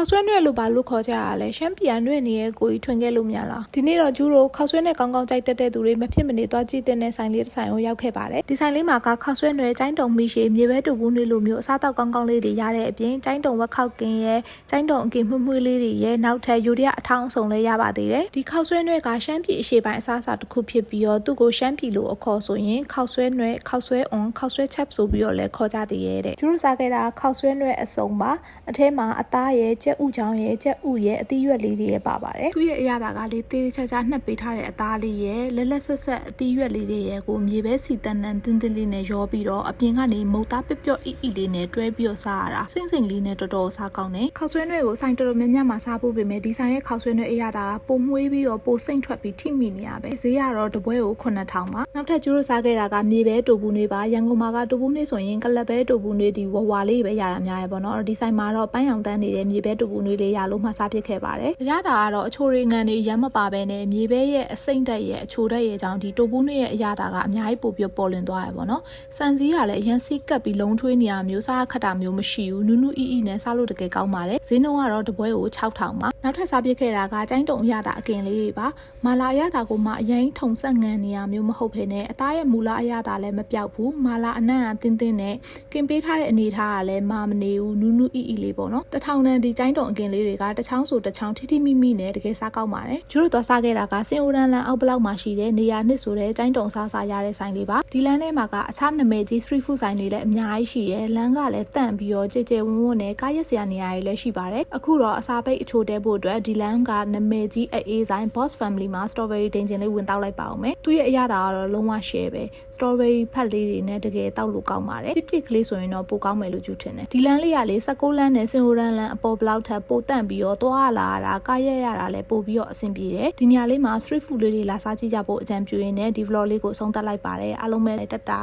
ခောက်ဆွဲနှွဲ့လို့ဘာလို့ခေါ်ကြရလဲရှမ်းပြည်ကနှွဲ့နေရဲ့ကိုကြီးထွင်ခဲ့လို့မြန်လားဒီနေ့တော့ကျူတို့ခောက်ဆွဲနဲ့ကောင်းကောင်းကြိုက်တက်တဲ့သူတွေမဖြစ်မနေသွားကြည့်တဲ့ဆိုင်လေးတစ်ဆိုင်ကိုရောက်ခဲ့ပါတယ်ဒီဆိုင်လေးမှာကခောက်ဆွဲနှွဲ့ကျိုင်းတုံမီရှည်မြေပဲတူဘူးနှွေးလိုမျိုးအစားတောက်ကောင်းကောင်းလေးတွေရတဲ့အပြင်ကျိုင်းတုံဝက်ခောက်ကင်ရဲ့ကျိုင်းတုံအကင်မှုမှုလေးတွေရဲ့နောက်ထပ်ယူရီးယားအထောင်းအစုံလေးရပါသေးတယ်ဒီခောက်ဆွဲနှွဲ့ကရှမ်းပြည်အရှေ့ပိုင်းအစားအစာတစ်ခုဖြစ်ပြီးတော့သူ့ကိုရှမ်းပြည်လို့အခေါ်ဆိုရင်ခောက်ဆွဲနှွဲ့ခောက်ဆွဲအွန်ခောက်ဆွဲချက်ဆိုပြီးတော့လည်းခေါ်ကြသေးရဲ့တဲ့ကျူတို့စားခဲ့တာခောက်ဆွဲနှွဲ့အစုံပါအထဲမှာအသားရဲ့ကြက်ဥချောင်းရဲ့ကြက်ဥရဲ့အသီးရွက်လေးတွေရဲ့ပါပါတယ်သူ့ရဲ့အရသာကလေးတေးချာချာနှက်ပေးထားတဲ့အသားလေးရဲ့လက်လက်ဆက်ဆက်အသီးရွက်လေးတွေရဲ့ကိုမြေပဲစီတန်တန်တင်းတင်းလေးနဲ့ရောပြီးတော့အပြင်ကနေမုတ်သားပျော့ပျော့အီအီလေးနဲ့တွဲပြီးတော့စားရတာစိမ့်စိမ့်လေးနဲ့တော်တော်စားကောင်းတယ်ခောက်ဆွဲနှွဲ့ကိုဆိုင်တော်တော်များများမှာစားဖို့ပေမဲ့ဒီဆိုင်ရဲ့ခောက်ဆွဲနှွဲ့အရသာကပုံမွေးပြီးတော့ပိုစိမ့်ထွက်ပြီးထိမိနေရပဲဈေးကတော့တပွဲကို9000ပါနောက်ထပ်ကျူးတို့စားခဲ့တာကမြေပဲတူဘူးနေပါရန်ကုန်မှာကတူဘူးနေဆိုရင်ကလပ်ပဲတူဘူးနေဒီဝဝလေးပဲရတာများရယ်ပေါ့နော်ဒီဆိုင်မှာတော့ပန်းရောင်တန်းနေတဲ့မြေပဲတူဘူးနေလေးရလို့မှစားဖြစ်ခဲ့ပါတယ်အရသာကတော့အချိုရီငံတွေရမ်းမပါပဲနဲ့မြေပဲရဲ့အစိမ့်တက်ရဲ့အချိုတက်ရဲ့အကြောင်းဒီတူဘူးနေရဲ့အရသာကအများကြီးပိုပြီးပေါ်လွင်သွားရယ်ပေါ့နော်စံစည်းကလည်းအရန်စီးကပ်ပြီးလုံးထွေးနေရမျိုးစားခတ်တာမျိုးမရှိဘူးနူးနူးအီအီနဲ့စားလို့တကယ်ကောင်းပါတယ်ဈေးနှုန်းကတော့တပွဲကို6000ပါနောက်ထပ်စားပြစ်ခဲ့တာကကျိုင်းတုံအရသာအကင်လေးတွေပါမာလာအရသာကိုမှအရင်ထုံဆက်ငံနေရမျိုးမဟုတ်ဘဲနဲ့အသားရဲ့မူလာအရသာလည်းမပြောက်ဘူးမာလာအနံ့အတင်းတင်းနဲ့ကင်ပေးထားတဲ့အနေထားကလည်းမာမနေဘူးနူးနူးအီအီလေးပေါ့နော်တထောင်တန်ဒီကျိုင်းတုံအကင်လေးတွေကတချောင်းဆိုတချောင်းထိထိမိမိနဲ့တကယ်စားကောက်ပါတယ်ကျတို့သွားစားခဲ့တာကစင်အိုရန်လန်အောက်ဘလောက်မှာရှိတဲ့နေရာနှစ်ဆိုတဲ့ကျိုင်းတုံစားစားရတဲ့ဆိုင်လေးပါဒီလမ်းထဲမှာကအခြားနာမည်ကြီး street food ဆိုင်တွေလည်းအများကြီးရှိရဲလမ်းကလည်းတန့်ပြီးတော့ကြဲကြဲဝန်းဝန်းနဲ့ကားရက်စရာနေရာတွေလည်းရှိပါတယ်အခုတော့အစာပိတ်အချိုတဲဖို့အတွက်ဒီလမ်းကနာမည်ကြီးအေးဆိုင် Boss Family မှာ strawberry တင်ချင်လေးဝင်တောက်လိုက်ပါအောင်မယ်သူရဲ့အရသာကတော့လုံးဝ share ပဲ strawberry ဖက်လေးတွေနဲ့တကယ်တောက်လို့ကောင်းပါတယ်ပြစ်ပြစ်ကလေးဆိုရင်တော့ပိုကောင်းမယ်လို့ကျူထင်တယ်ဒီလမ်းလေးကလေ16လမ်းနဲ့စင်အိုရန်လမ်းအပေါ်ဘလောက်ထပ်ပိုတန့်ပြီးတော့သွားလာရတာကားရက်ရတာလည်းပို့ပြီးတော့အဆင်ပြေတယ်ဒီနေရာလေးမှာ street food လေးတွေလာစားကြည့်ကြဖို့အကြံပြုရင်းနဲ့ဒီ vlog လေးကိုဆုံးသက်လိုက်ပါတယ်အားလုံးပဲတက်တာ